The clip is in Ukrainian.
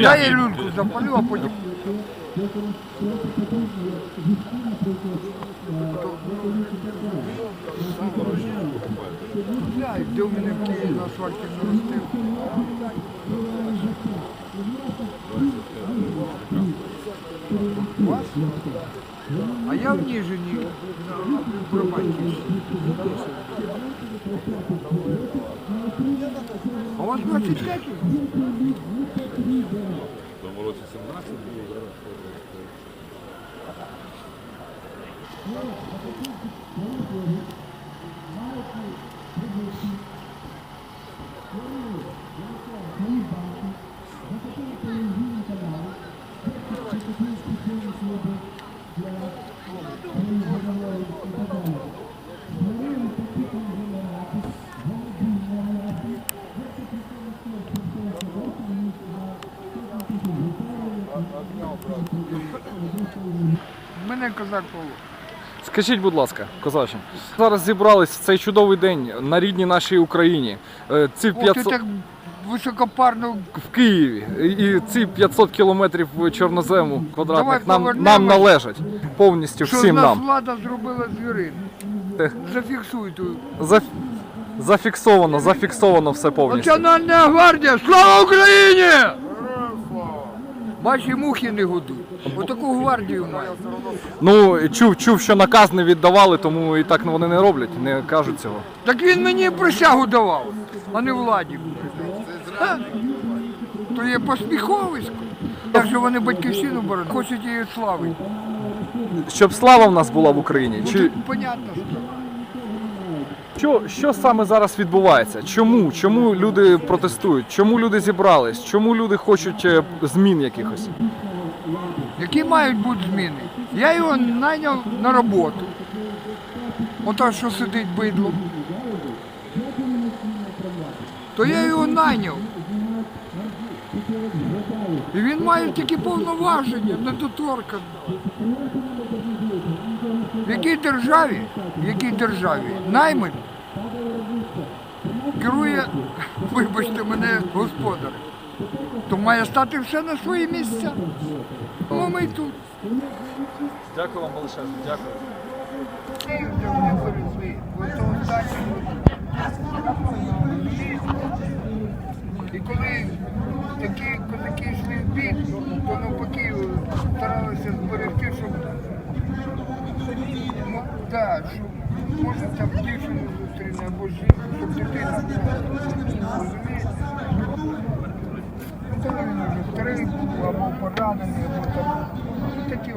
Я їй люльку запалю, а потім. Блядь, де в мене в Києві на асфальті наростив. Вас? А я в Ніжині на Пробатьківщині. 20 тому році 17 було, зараз 45. Мене козак Павло. Скажіть, будь ласка, козаче, зараз зібрались в цей чудовий день на рідній нашій Україні. Е, Ці О, ти так високопарно в Києві і ці 500 кілометрів чорнозему квадратних Давай нам, нам належать повністю що всім нас нам. влада зробила звірин. Те. Зафіксуй ту. За- Зафіксовано, зафіксовано все повністю. Національна гвардія! Слава Україні! Бачі мухи не гудуть. Отаку гвардію має. Ну чув, чув, що наказ не віддавали, тому і так вони не роблять, не кажуть цього. Так він мені присягу давав, а не владі. А? То є посміховисько. Як же вони батьківщину беруть, хочуть її славити. Щоб слава в нас була в Україні. Ну, Чи тут понятно, що. Що, що саме зараз відбувається? Чому? Чому люди протестують? Чому люди зібрались? Чому люди хочуть е, змін якихось? Які мають бути зміни? Я його найняв на роботу. Ото, що сидить бидло. То я його найняв. І він має такі повноваження, недоторкані. В якій державі, в якій державі наймит керує, вибачте мене, господар, то має стати все на свої місця. Ну, ми тут. Дякую вам величезно, дякую. І коли такі козаки йшли в бій, то навпаки старалися зберегти, щоб да, щоб може там дівчину зустріне або жінку, щоб дитина була. Розумієте? Ну, був, або поранені, або там. Ну, такі.